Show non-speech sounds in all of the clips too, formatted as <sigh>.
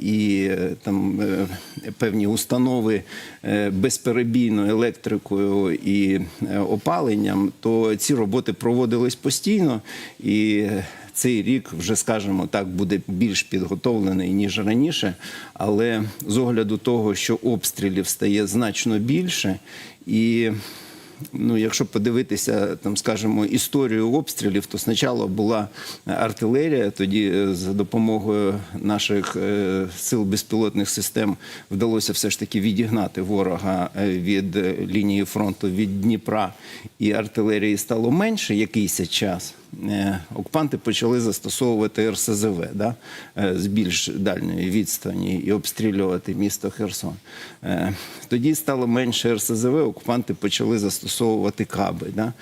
і е, там е, певні установи е, безперебійною електрикою і опаленням, то ці роботи проводились постійно і. Цей рік вже, скажімо так, буде більш підготовлений ніж раніше, але з огляду того, що обстрілів стає значно більше, і ну, якщо подивитися, там, скажімо, історію обстрілів, то спочатку була артилерія, тоді е, за допомогою наших е, сил безпілотних систем вдалося все ж таки відігнати ворога е, від е, лінії фронту від Дніпра, і артилерії стало менше якийсь час. Е, Окупанти почали застосовувати РСЗВ да, е, з більш дальньої відстані і обстрілювати місто Херсон. Е, Тоді стало менше РСЗВ, окупанти почали застосовувати каби. Да.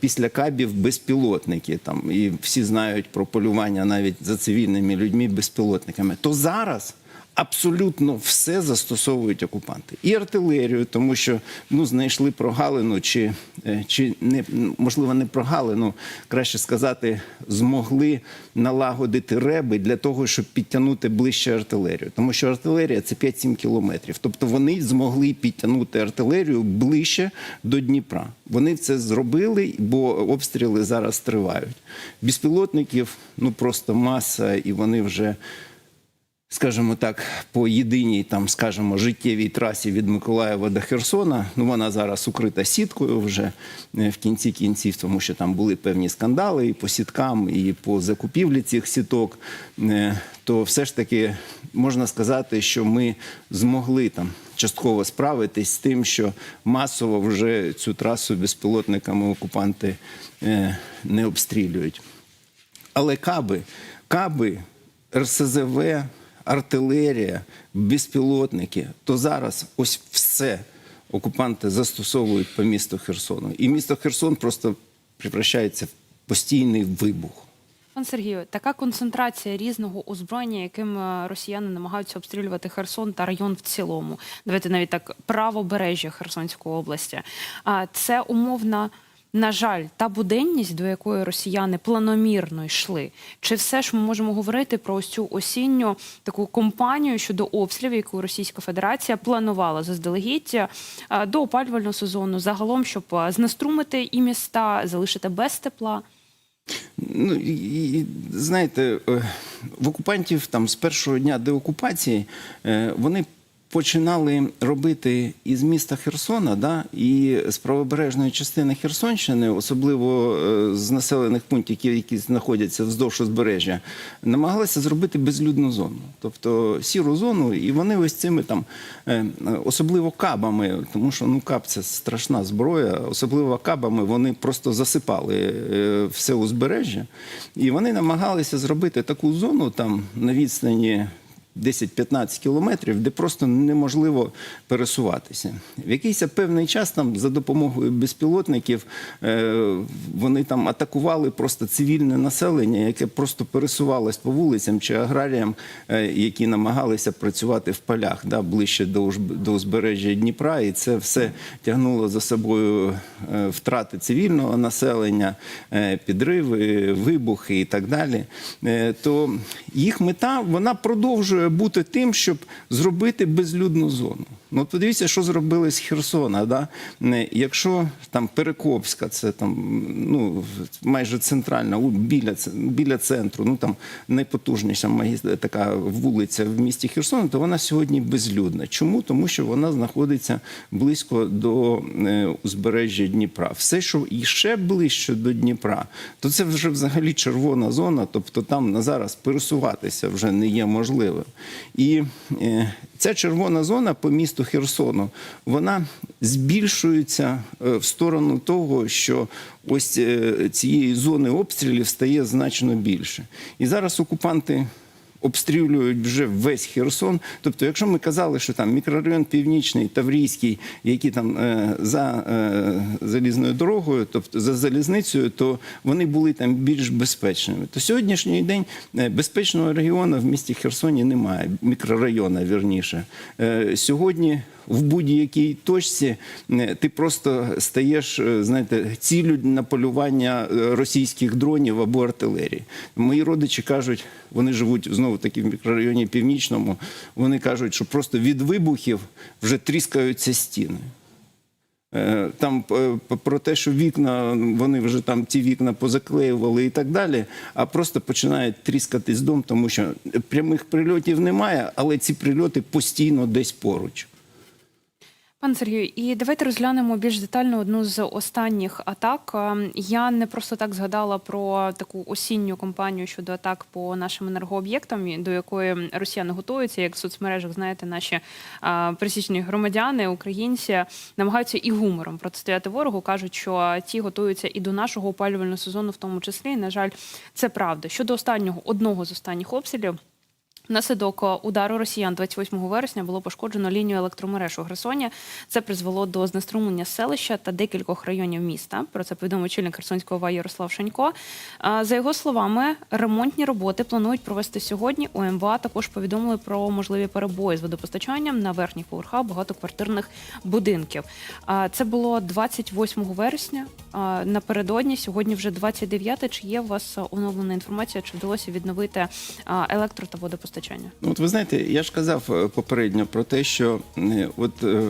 Після кабів безпілотники. Там, і всі знають про полювання навіть за цивільними людьми безпілотниками. То зараз абсолютно все застосовують окупанти. І артилерію, тому що ну, знайшли прогалину, чи, е, чи не, можливо не прогалину, краще сказати, змогли налагодити реби для того, щоб підтягнути ближче артилерію. Тому що артилерія це 5-7 кілометрів. Тобто вони змогли підтягнути артилерію ближче до Дніпра. Вони це зробили, бо обстріли зараз тривають. Безпілотників ну просто маса, і вони вже скажімо так, по єдиній там, скажімо, життєвій трасі від Миколаєва до Херсона. Ну вона зараз укрита сіткою вже е, в кінці кінців, тому що там були певні скандали і по сіткам, і по закупівлі цих сіток. Е, То все ж таки можна сказати, що ми змогли там частково справитись з тим, що масово вже цю трасу безпілотниками окупанти е, не обстрілюють. Але каби, каби, РСЗВ, артилерія, безпілотники, то зараз ось все окупанти застосовують по місту Херсону. І місто Херсон просто превращається в постійний вибух. Пан Сергію, така концентрація різного озброєння, яким е, росіяни намагаються обстрілювати Херсон та район в цілому. Давайте навіть так правобережжя Херсонської області. А це умовна. На жаль, та буденність, до якої росіяни планомірно йшли, чи все ж ми можемо говорити про ось цю осінню таку кампанію щодо обстрілів, яку Російська Федерація планувала заздалегідь е, до опалювального сезону, загалом, щоб е, знеструмити і міста, залишити без тепла? Ну і, знаєте, е, в окупантів там з першого дня деокупації вони починали робити із міста Херсона, да, і з правобережної частини Херсонщини, особливо е, з населених пунктів, які, знаходяться вздовж узбережжя, намагалися зробити безлюдну зону, тобто сіру зону, і вони ось цими там, е, особливо кабами, тому що ну каб це страшна зброя, особливо кабами вони просто засипали е, все узбережжя, і вони намагалися зробити таку зону там на відстані. 10-15 кілометрів, де просто неможливо пересуватися. В якийсь певний час там за допомогою безпілотників е, вони там атакували просто цивільне населення, яке просто пересувалось по вулицям чи аграріям, е, які намагалися працювати в полях да, ближче до, до узбережжя Дніпра, і це все тягнуло за собою е, втрати цивільного населення, підриви, вибухи і так далі. То їх мета вона продовжує бути тим, щоб зробити безлюдну зону. Ну, подивіться, що зробили з Херсона. Да? Не, Якщо там Перекопська, це там ну майже центральна, біля, біля центру, ну там найпотужніша така вулиця в місті Херсон, то вона сьогодні безлюдна. Чому? Тому що вона знаходиться близько до е, узбережжя Дніпра. Все, що і ще ближче до Дніпра, то це вже взагалі червона зона, тобто там на зараз пересуватися вже не є можливим. І е, ця червона зона по місту Херсону, вона збільшується е, в сторону того, що ось е, цієї зони обстрілів стає значно більше. І зараз окупанти обстрілюють вже весь Херсон. Тобто, якщо ми казали, що там мікрорайон Північний, Таврійський, які там е, за е, залізною дорогою, тобто за залізницею, то вони були там більш безпечними. То сьогоднішній день е, безпечного регіону в місті Херсоні немає, мікрорайона вірніше. Сьогодні в будь-якій точці е, ти просто стаєш, е, знаєте, ціллю на полювання е, російських дронів або артилерії. Мої родичі кажуть, вони живуть знову таки в мікрорайоні Північному, вони кажуть, що просто від вибухів вже тріскаються стіни. Там про те, що вікна, вони вже там ті вікна позаклеювали і так далі, а просто починає тріскатись дом, тому що прямих прильотів немає, але ці прильоти постійно десь поруч. Пан Сергію, і давайте розглянемо більш детально одну з останніх атак. Е, Я не просто так згадала про таку осінню кампанію щодо атак по нашим енергооб'єктам, до якої росіяни готуються. Як в соцмережах знаєте, наші а, пересічні громадяни, українці намагаються і гумором протистояти ворогу. кажуть, що ті готуються і до нашого опалювального сезону, в тому числі. І, на жаль, це правда. Щодо останнього одного з останніх обстрілів. Внаслідок удару росіян 28 вересня було пошкоджено лінію електромереж у Херсоні. Це призвело до знеструмлення селища та декількох районів міста. Про це повідомив очільник Херсонського ОВА Ярослав Шанько. За його словами, ремонтні роботи планують провести сьогодні. У МВА також повідомили про можливі перебої з водопостачанням на верхніх поверхах багатоквартирних будинків. Це було 28 вересня. Напередодні сьогодні вже 29. Чи є у вас оновлена інформація? Чи вдалося відновити електро та водопостачання? Ну, от ви знаєте, я ж казав е, попередньо про те, що е, от е,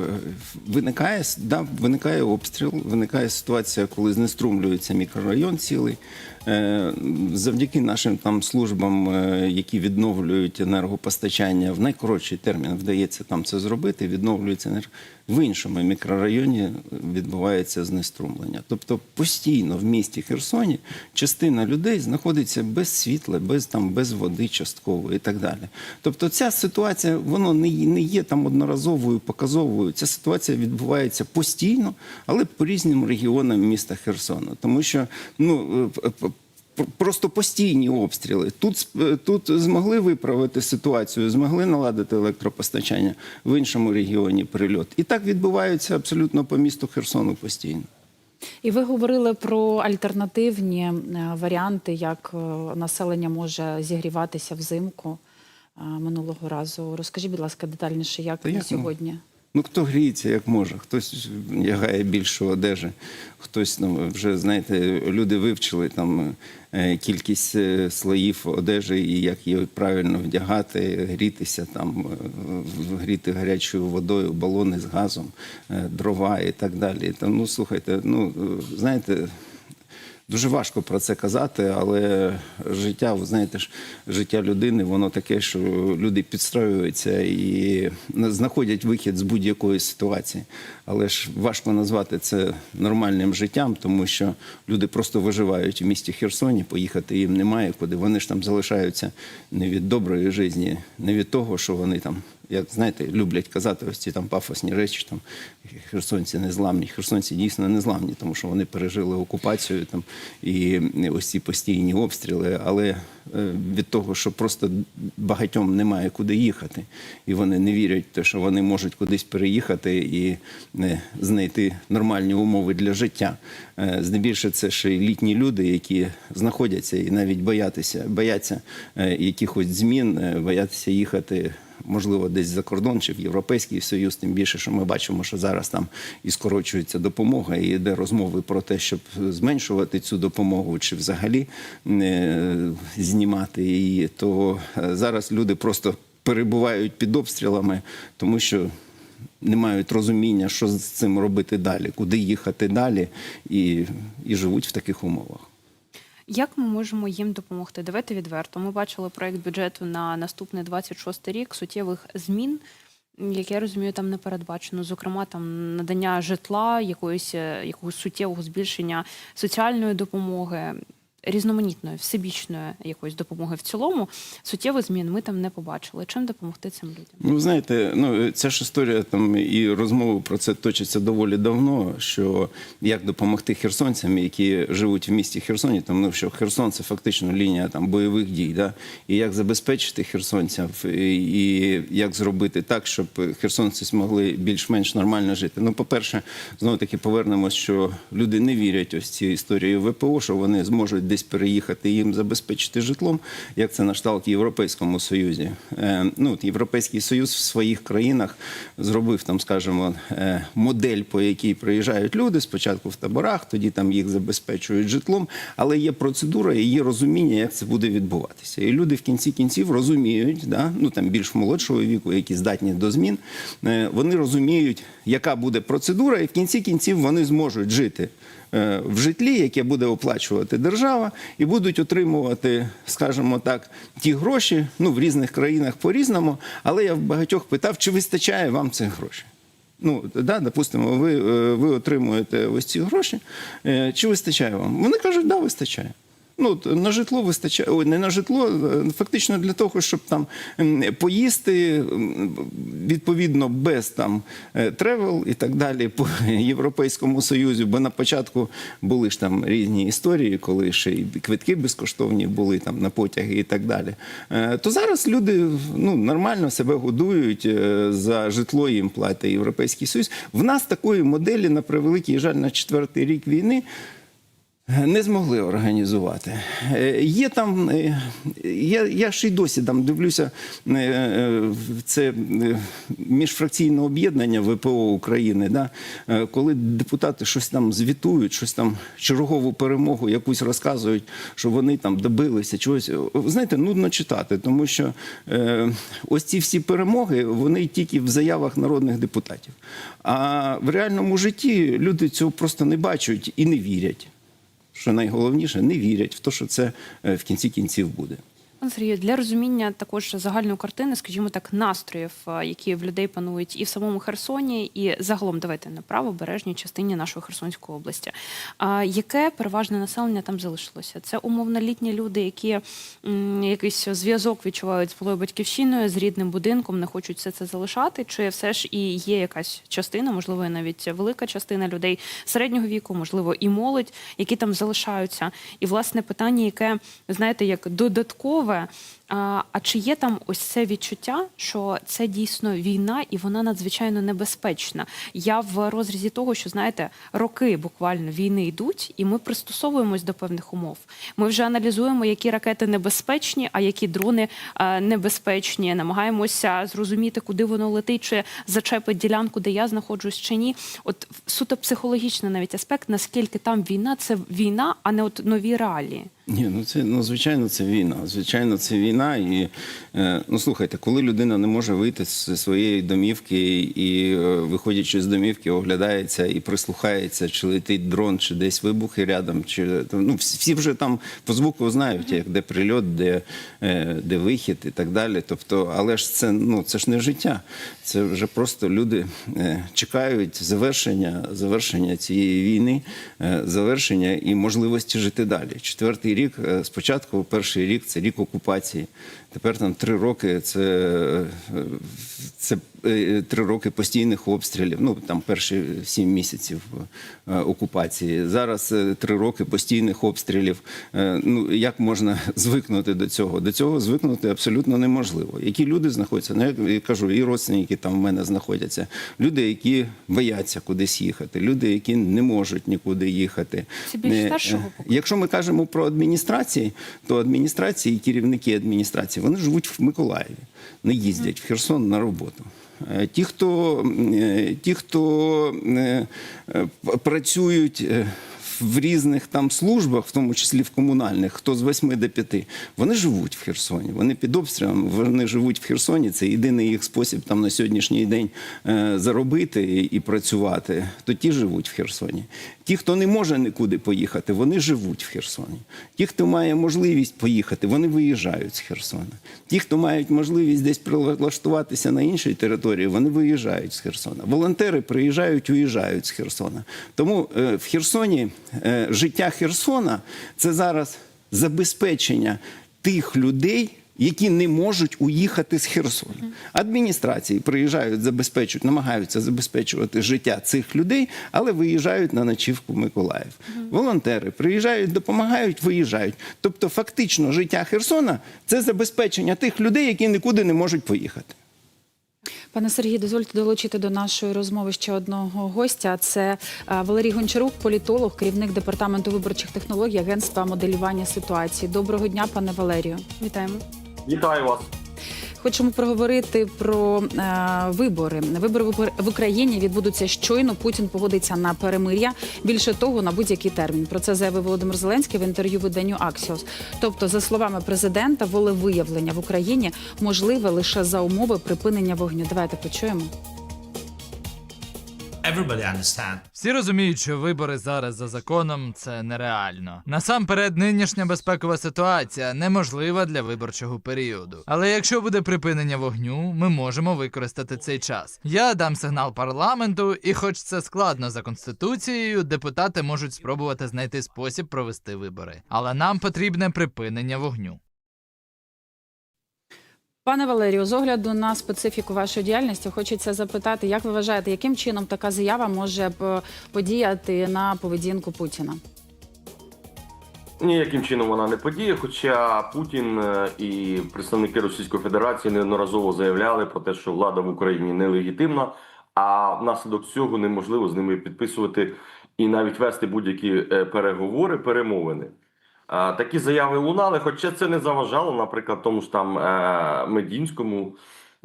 виникає да, виникає обстріл, виникає ситуація, коли знеструмлюється мікрорайон цілий. Е, Завдяки нашим там службам, е, які відновлюють енергопостачання, в найкоротший термін вдається там це зробити. Відновлюється енерго. В іншому мікрорайоні відбувається знеструмлення. Тобто постійно в місті Херсоні частина людей знаходиться без світла, без там без води частково і так далі. Тобто, ця ситуація воно не, не є там одноразовою, показовою. Ця ситуація відбувається постійно, але по різним регіонам міста Херсона. Тому що ну е, Просто постійні обстріли. Тут, тут змогли виправити ситуацію, змогли наладити електропостачання в іншому регіоні прильот. І так відбувається абсолютно по місту Херсону постійно. І ви говорили про альтернативні е, варіанти, як е, населення може зігріватися взимку е, минулого разу. Розкажіть, будь ласка, детальніше, як на ну, сьогодні? Ну, хто гріється, як може, хтось лягає більше одежі, хтось ну, вже знаєте, люди вивчили там е, кількість е, слоїв одежі і як її правильно вдягати, грітися там, е, гріти гарячою водою, балони з газом, е, дрова і так далі. Там, ну слухайте, ну е, знаєте. Дуже важко про це казати, але життя, ви знаєте ж, життя людини, воно таке, що люди підстроюються і знаходять вихід з будь-якої ситуації. Але ж важко назвати це нормальним життям, тому що люди просто виживають в місті Херсоні, поїхати їм немає куди. Вони ж там залишаються не від доброї житті, не від того, що вони там як знаєте, люблять казати ось ці там пафосні речі, там херсонці незламні. Херсонці дійсно незламні, тому що вони пережили окупацію там і ось ці постійні обстріли. Але е, від того, що просто багатьом немає куди їхати, і вони не вірять те, що вони можуть кудись переїхати і не знайти нормальні умови для життя. Е, Здебільше це ще літні люди, які знаходяться і навіть боятися, бояться е, якихось змін, е, бояться їхати можливо, десь за кордон чи в Європейський Союз, тим більше, що ми бачимо, що зараз там і скорочується допомога, і йде розмови про те, щоб зменшувати цю допомогу, чи взагалі е, знімати її. То е, зараз люди просто перебувають під обстрілами, тому що. Не мають розуміння, що з цим робити далі, куди їхати далі, і, і живуть в таких умовах. Як ми можемо їм допомогти? Давайте відверто. Ми бачили проект бюджету на наступний 26 рік. Суттєвих змін, як я розумію, там не передбачено. Зокрема, там надання житла, якоїсь е, якогось суттєвого збільшення соціальної допомоги. Різноманітної, всебічної якоїсь допомоги в цілому суттєвих змін ми там не побачили. Чим допомогти цим людям? Ну, знаєте, ну ця ж історія там і розмови про це точаться доволі давно. Що як допомогти херсонцям, які живуть в місті Херсоні, тому що Херсон це фактично лінія там бойових дій, да? і як забезпечити херсонців, і, як зробити так, щоб херсонці змогли більш-менш нормально жити. Ну, по-перше, знову таки повернемось, що люди не вірять ось ці історії ВПО, що вони зможуть десь переїхати, їм забезпечити житлом, як це на Європейському Союзі. Е, ну, от Європейський Союз в своїх країнах зробив там, скажімо, е, модель, по якій приїжджають люди спочатку в таборах, тоді там їх забезпечують житлом, але є процедура і є розуміння, як це буде відбуватися. І люди в кінці кінців розуміють, да, ну там більш молодшого віку, які здатні до змін, е, вони розуміють, яка буде процедура, і в кінці кінців вони зможуть жити в житлі, яке буде оплачувати держава, і будуть отримувати, скажімо так, ті гроші. Ну в різних країнах по-різному. Але я в багатьох питав, чи вистачає вам цих грошей. Ну, да, допустимо, ви, е, ви отримуєте ось ці гроші. е, Чи вистачає вам? Вони кажуть, да, вистачає. Ну, на житло вистачає, ой, не на житло, е, фактично для того, щоб там поїсти, відповідно, без там е, тревел і так далі по <laughs> Європейському Союзі. Бо на початку були ж там різні історії, коли ще і квитки безкоштовні були там на потяги і так далі. Е, То зараз люди ну, нормально себе годують за житло їм платить Європейський Союз. В нас такої моделі, на превеликий жаль, на четвертий рік війни. Не змогли організувати. Е, Є там, е, я, я ще й досі там дивлюся, е, це міжфракційне об'єднання ВПО України, да? коли депутати щось там звітують, щось там чергову перемогу якусь розказують, що вони там добилися чогось. Знаєте, нудно читати, тому що ось ці всі перемоги, вони тільки в заявах народних депутатів. А в реальному житті люди цього просто не бачать і не вірять що найголовніше, не вірять в те, що це е, в кінці кінців буде. Пане Сергію, для розуміння також загальної картини, скажімо так, настроїв, е, які в людей панують і в самому Херсоні, і загалом давайте на правобережній частині нашої Херсонської області. А яке переважне населення там залишилося? Це умовно літні люди, які якийсь зв'язок відчувають з малою батьківщиною, з рідним будинком, не хочуть все це залишати. Чи все ж і є якась частина, можливо, навіть велика частина людей середнього віку, можливо, і молодь, які там залишаються? І власне питання, яке знаєте, як додаткове. А, а чи є там ось це відчуття, що це дійсно війна і вона надзвичайно небезпечна? Я в розрізі того, що знаєте, роки буквально війни йдуть, і ми пристосовуємось до певних умов. Ми вже аналізуємо, які ракети небезпечні, а які дрони е, небезпечні. Намагаємося зрозуміти, куди воно летить, чи зачепить ділянку, де я знаходжусь, чи ні. От суто психологічний навіть аспект, наскільки там війна, це війна, а не от нові реалії. Ні, ну це ну звичайно, це війна. Звичайно, це війна. І е, ну слухайте, коли людина не може вийти з своєї домівки і, е, виходячи з домівки, оглядається і прислухається, чи летить дрон, чи десь вибухи рядом, чи ну всі, вже там по звуку знають, як де прильот, де, е, де вихід і так далі. Тобто, але ж це ну це ж не життя. Це вже просто люди чекають завершення, завершення цієї війни, завершення і можливості жити далі. Четвертий рік е, спочатку, перший рік це рік окупації. Тепер там три роки це, це е, три роки постійних обстрілів. Ну там перші сім місяців е, окупації. Зараз е, три роки постійних обстрілів. Ну як можна <laughs> звикнути до цього? До цього звикнути абсолютно неможливо. Які люди знаходяться? Ну я кажу, і родственники там в мене знаходяться. Люди, які бояться кудись їхати, люди, які не можуть нікуди їхати. Це більш старшого. Якщо ми кажемо про адміністрації, то адміністрації і керівники адміністрації вони живуть в Миколаєві, не їздять в Херсон на роботу. Е, Ті, хто, е, ті, хто е, працюють в різних там службах, в тому числі в комунальних, хто з 8 до 5, вони живуть в Херсоні. Вони під обстрілом, вони живуть в Херсоні. Це єдиний їх спосіб там на сьогоднішній день заробити і працювати. То ті живуть в Херсоні. Ті, хто не може нікуди поїхати, вони живуть в Херсоні. Ті, хто має можливість поїхати, вони виїжджають з Херсона. Ті, хто мають можливість десь прилаштуватися на іншій території, вони виїжджають з Херсона. Волонтери приїжджають, уїжджають з Херсона. Тому е, в Херсоні е, життя Херсона це зараз забезпечення тих людей. Які не можуть уїхати з Херсона. Адміністрації приїжджають, забезпечують, намагаються забезпечувати життя цих людей, але виїжджають на ночівку Миколаїв. Волонтери приїжджають, допомагають, виїжджають. Тобто, фактично, життя Херсона це забезпечення тих людей, які нікуди не можуть поїхати. Пане Сергію, дозвольте долучити до нашої розмови ще одного гостя. Це е, Валерій Гончарук, політолог, керівник департаменту виборчих технологій Агентства моделювання ситуації. Доброго дня, пане Валерію. Вітаємо. Вітаю вас. Хочемо проговорити про е, вибори. Вибори в Україні відбудуться щойно. Путін погодиться на перемир'я. Більше того, на будь-який термін. Про це заявив Володимир Зеленський в інтерв'ю виданню Аксіос. Тобто, за словами президента, волевиявлення в Україні можливе лише за умови припинення вогню. Давайте почуємо. Everybody understand. Всі розуміють, що вибори зараз за законом це нереально. Насамперед, нинішня безпекова ситуація неможлива для виборчого періоду. Але якщо буде припинення вогню, ми можемо використати цей час. Я дам сигнал парламенту, і, хоч це складно за конституцією, депутати можуть спробувати знайти спосіб провести вибори. Але нам потрібне припинення вогню. Пане Валерію, з огляду на специфіку вашої діяльності, хочеться запитати, як ви вважаєте, яким чином така заява може подіяти на поведінку Путіна? Ніяким чином вона не подіє, хоча Путін е, і представники Російської Федерації неодноразово заявляли про те, що влада в Україні нелегітимна, а внаслідок цього неможливо з ними підписувати і навіть вести будь-які е, переговори, перемовини. Такі заяви лунали, хоча це не заважало, наприклад, тому ж там е, Медінському,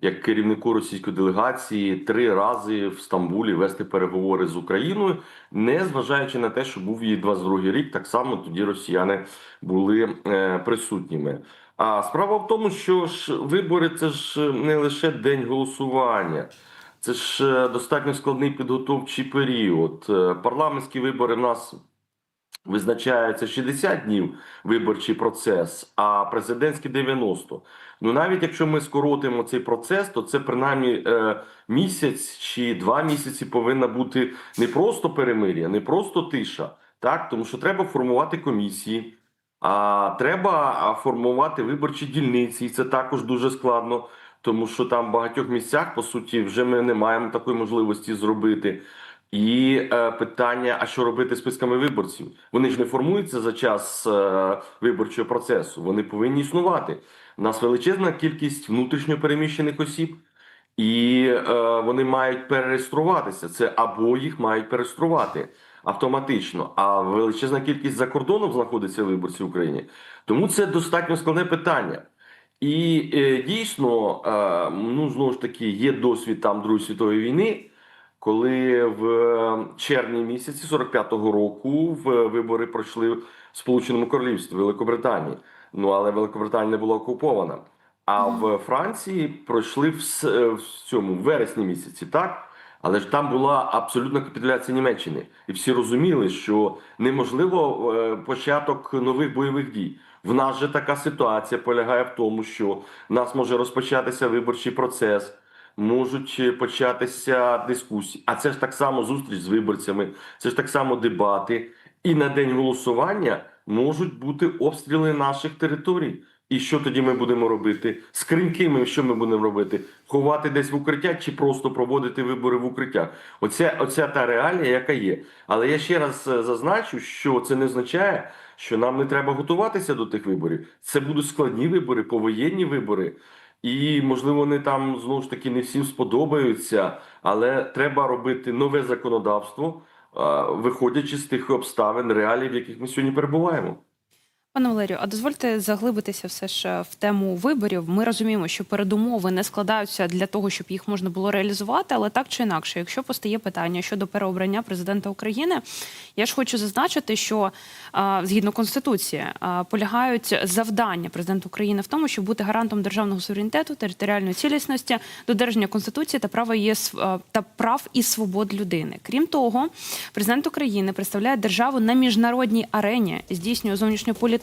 як керівнику російської делегації, три рази в Стамбулі вести переговори з Україною, не зважаючи на те, що був її 22 рік, так само тоді росіяни були е, присутніми. А справа в тому, що ж вибори це ж не лише день голосування. Це ж е, достатньо складний підготовчий період. Парламентські вибори в нас визначаються 60 днів виборчий процес, а президентський 90. Ну навіть якщо ми скоротимо цей процес, то це принаймні е, місяць чи два місяці повинна бути не просто перемир'я, не просто тиша, так тому що треба формувати комісії. А треба формувати виборчі дільниці, і це також дуже складно, тому що там в багатьох місцях, по суті, вже ми не маємо такої можливості зробити. І е, питання: а що робити з списками виборців? Вони ж не формуються за час е, виборчого процесу. Вони повинні існувати. У нас величезна кількість внутрішньо переміщених осіб, і е, вони мають перереєструватися. Це або їх мають перереєструвати автоматично. А величезна кількість за кордоном знаходиться виборців в Україні. Тому це достатньо складне питання. І е, дійсно, е, ну знову ж таки, є досвід там Другої світової війни, коли в червні місяці 45-го року в вибори пройшли в Сполученому Королівстві Великобританії. Ну але Великобританія не була окупована. А в Франції пройшли в, в цьому в вересні місяці, так? Але ж там була абсолютна капітуляція Німеччини, і всі розуміли, що неможливо е, початок нових бойових дій. В нас же така ситуація полягає в тому, що в нас може розпочатися виборчий процес, можуть е, початися дискусії. А це ж так само зустріч з виборцями, це ж так само дебати. І на день голосування можуть бути обстріли наших територій. І що тоді ми будемо робити? Скриньки ми що ми будемо робити? Ховати десь в укриття чи просто проводити вибори в укриттях? Оце, оця та реалія, яка є. Але я ще раз е, зазначу, що це не означає, що нам не треба готуватися до тих виборів. Це будуть складні вибори, повоєнні вибори. І, можливо, вони там знову ж таки не всім сподобаються, але треба робити нове законодавство, виходячи з тих обставин, реалій, в яких ми сьогодні перебуваємо. Пане Валерію, а дозвольте заглибитися все ж в тему виборів. Ми розуміємо, що передумови не складаються для того, щоб їх можна було реалізувати, але так чи інакше, якщо постає питання щодо переобрання президента України, я ж хочу зазначити, що згідно конституції полягають завдання президента України в тому, щоб бути гарантом державного суверенітету, територіальної цілісності, додержання конституції та права є та прав і свобод людини. Крім того, президент України представляє державу на міжнародній арені, здійснює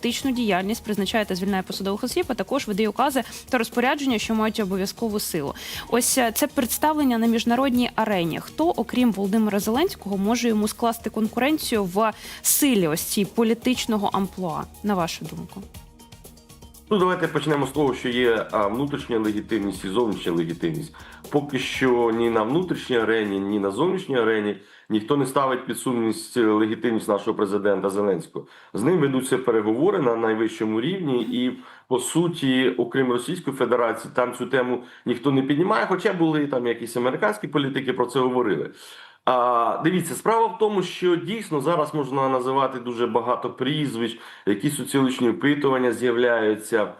зовнішньополітичну діяльність, призначає та звільняє посадових осіб, а також видає укази та розпорядження, що мають обов'язкову силу. Ось е, це представлення на міжнародній арені. Хто, окрім Володимира Зеленського, може йому скласти конкуренцію в силі ось цій політичного амплуа, на вашу думку? Ну, давайте почнемо з того, що є внутрішня легітимність і зовнішня легітимність. Поки що ні на внутрішній арені, ні на зовнішній арені ніхто не ставить під сумність легітимність нашого президента Зеленського. З ним ведуться переговори на найвищому рівні, і по суті, окрім Російської Федерації, там цю тему ніхто не піднімає, хоча були там якісь американські політики про це говорили. А, дивіться, справа в тому, що дійсно зараз можна називати дуже багато прізвищ, якісь соціологічні опитування з'являються.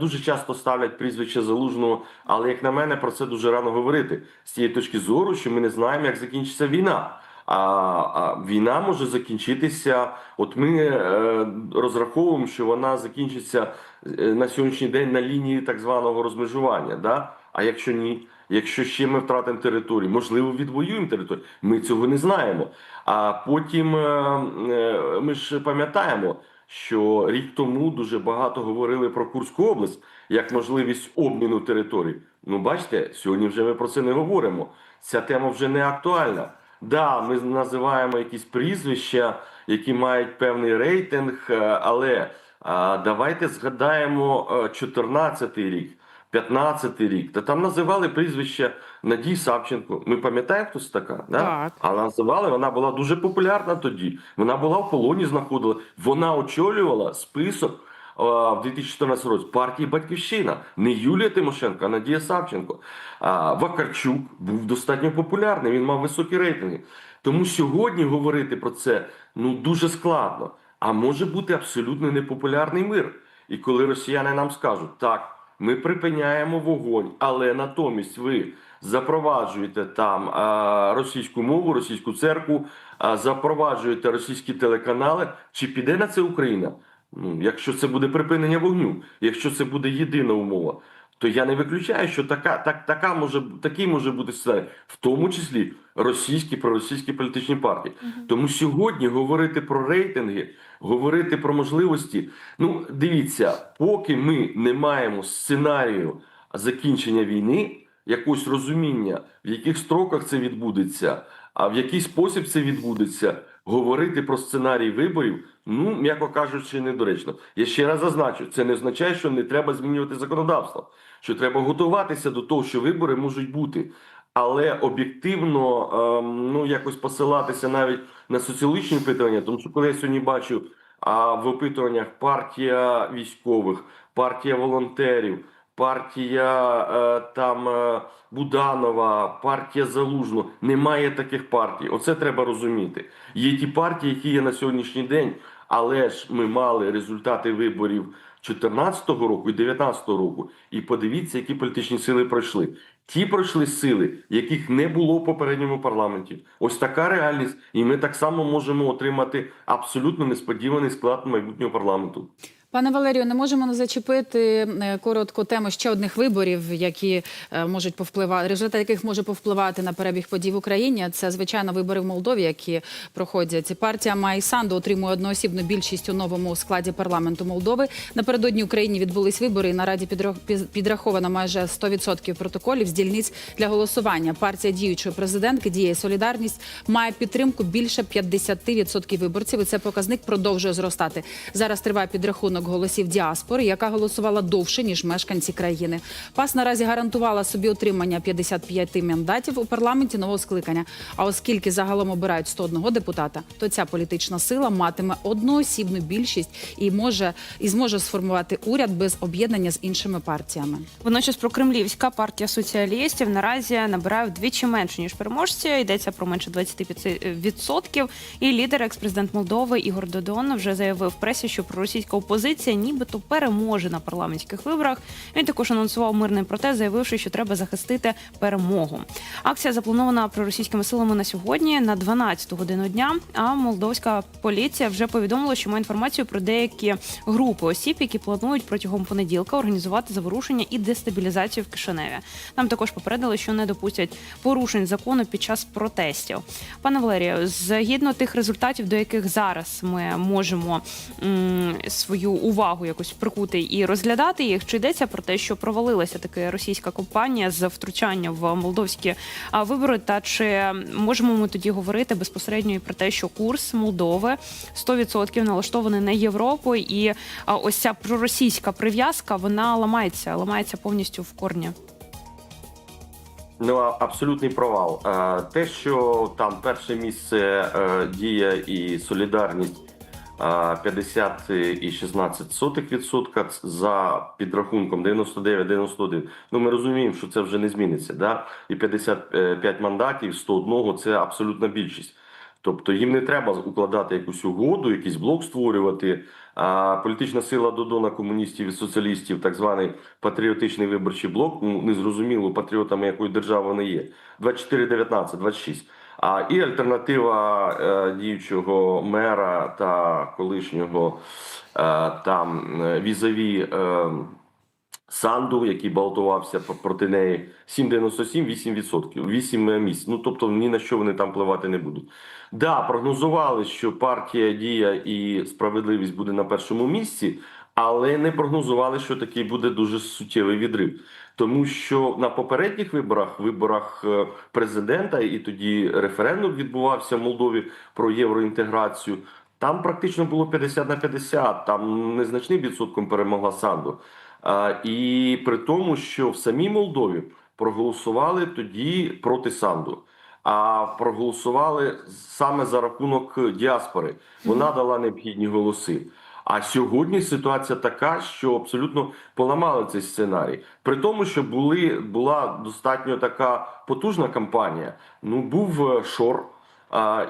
Дуже часто ставлять прізвище залужного, але як на мене, про це дуже рано говорити з тієї точки зору, що ми не знаємо, як закінчиться війна. А, а війна може закінчитися. От ми е, розраховуємо, що вона закінчиться е, на сьогоднішній день на лінії так званого розмежування. Да? А якщо ні, якщо ще ми втратимо територію, можливо, відвоюємо територію. Ми цього не знаємо. А потім е, е, ми ж пам'ятаємо, що рік тому дуже багато говорили про Курську область як можливість обміну територій. Ну, бачите, сьогодні вже ми про це не говоримо. Ця тема вже не актуальна. Да, ми називаємо якісь прізвища, які мають певний рейтинг, е, але а, давайте згадаємо 14 рік, 15 рік. Та там називали прізвище Надії Савченко. Ми пам'ятаємо, хто це така? Да? Так. А називали, вона була дуже популярна тоді. Вона була в полоні, знаходила. Вона очолювала список а, в 2014 році партії Батьківщина. Не Юлія Тимошенко, а Надія Савченко. А, Вакарчук був достатньо популярний, він мав високі рейтинги. Тому сьогодні говорити про це ну дуже складно. А може бути абсолютно непопулярний мир. І коли росіяни нам скажуть, так, ми припиняємо вогонь, але натомість ви запроваджуєте там російську мову, російську церкву, а, запроваджуєте російські телеканали, чи піде на це Україна? Ну, якщо це буде припинення вогню, якщо це буде єдина умова, то я не виключаю, що така, так, така може, такий може бути сценарій, в тому числі російські проросійські політичні партії. Тому сьогодні говорити про рейтинги, говорити про можливості. Ну, дивіться, поки ми не маємо сценарію закінчення війни, якогось розуміння, в яких строках це відбудеться, а в який спосіб це відбудеться, говорити про сценарій виборів, ну, м'яко кажучи, недоречно. Я ще раз зазначу, це не означає, що не треба змінювати законодавство, що треба готуватися до того, що вибори можуть бути. Але об'єктивно ем, ну якось посилатися навіть на соціологічні опитування, тому що коли я сьогодні бачу а, в опитуваннях партія військових, партія волонтерів, партія е, там е, Буданова, партія Залужного, немає таких партій. Оце треба розуміти. Є ті партії, які є на сьогоднішній день, але ж ми мали результати виборів 2014 року і 2019 року. І подивіться, які політичні сили пройшли. Ті пройшли сили, яких не було в попередньому парламенті. Ось така реальність, і ми так само можемо отримати абсолютно несподіваний склад майбутнього парламенту. Пане Валерію, не можемо не зачепити е, коротко тему ще одних виборів, які е, можуть повпливати, результат яких може повпливати на перебіг подій в Україні. Це звичайно вибори в Молдові, які проходять. Партія Майсанду отримує одноосібну більшість у новому складі парламенту Молдови. Напередодні Україні відбулись вибори. і На раді підраховано майже 100% протоколів з дільниць для голосування. Партія діючої президентки діє солідарність має підтримку більше 50% виборців. І це показник продовжує зростати. Зараз триває підрахунок голосів діаспори, яка голосувала довше ніж мешканці країни. ПАС наразі гарантувала собі отримання 55 мандатів у парламенті нового скликання. А оскільки загалом обирають 101 депутата, то ця політична сила матиме одноосібну більшість і може і зможе сформувати уряд без об'єднання з іншими партіями. Водночас прокремлівська партія соціалістів наразі набирає вдвічі менше ніж переможці. Йдеться про менше 25%. І лідер екс-президент Молдови Ігор Додон вже заявив в пресі, що проросійська опозиція нібито переможе на парламентських виборах. Він також анонсував мирний протест, заявивши, що треба захистити перемогу. Акція запланована проросійськими силами на сьогодні на 12 годину дня. А молдовська поліція вже повідомила, що має інформацію про деякі групи осіб, які планують протягом понеділка організувати заворушення і дестабілізацію в Кишиневі. Нам також попередили, що не допустять порушень закону під час протестів. Пане Валерію, згідно тих результатів, до яких зараз ми можемо м, свою увагу якось прикути і розглядати їх, чи йдеться про те, що провалилася така російська компанія з втручання в молдовські вибори, та чи можемо ми тоді говорити безпосередньо і про те, що курс Молдови 100% налаштований на Європу, і ось ця проросійська прив'язка вона ламається, ламається повністю в корні. Ну, абсолютний провал. Те, що там перше місце е, дія і солідарність 50,16% за підрахунком 99-91. Ну ми розуміємо, що це вже не зміниться. Да? І 55 мандатів 101 – це абсолютна більшість. Тобто їм не треба укладати якусь угоду, якийсь блок створювати. А політична сила Додона комуністів і соціалістів, так званий патріотичний виборчий блок, ну незрозуміло патріотами якої держави вони є. 24-19, 26. А і альтернатива е, діючого мера та колишнього е, там е, візаві. Санду, який балотувався проти неї, 7,97, 8%, 8 місць. Ну тобто ні на що вони там впливати не будуть. Да, прогнозували, що партія Дія і справедливість буде на першому місці, але не прогнозували, що такий буде дуже суттєвий відрив. Тому що на попередніх виборах, виборах е, президента, і тоді референдум відбувався в Молдові про євроінтеграцію. Там практично було 50 на 50, там незначним відсотком перемогла Санду. А, і при тому, що в самій Молдові проголосували тоді проти Санду, а проголосували саме за рахунок діаспори. Вона дала необхідні голоси. А сьогодні ситуація така, що абсолютно поламали цей сценарій. При тому, що були була достатньо така потужна кампанія. Ну був е, Шор,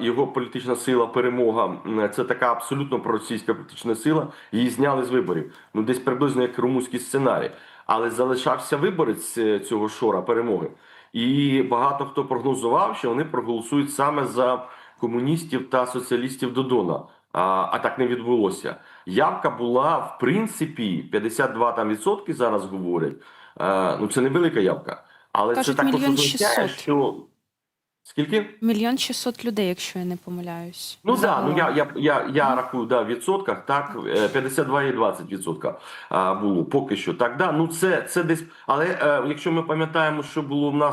його політична сила перемога це така абсолютно проросійська політична сила. Її зняли з виборів. Ну десь приблизно як румунський сценарій. Але залишався виборець е, цього шора перемоги. І багато хто прогнозував, що вони проголосують саме за комуністів та соціалістів Додона. А, а так не відбулося. Явка була в принципі 52 там відсотки зараз говорять. Е, ну це невелика явка. Але Кажуть, це також мільйон означає, 600. що скільки? Мільйон шістсот людей, якщо я не помиляюсь. Ну да, ну я, я, я, я рахую да, в відсотках, так, е, 52,20 відсотка було поки що. Так, да, ну це, це десь, але е, якщо ми пам'ятаємо, що було в нас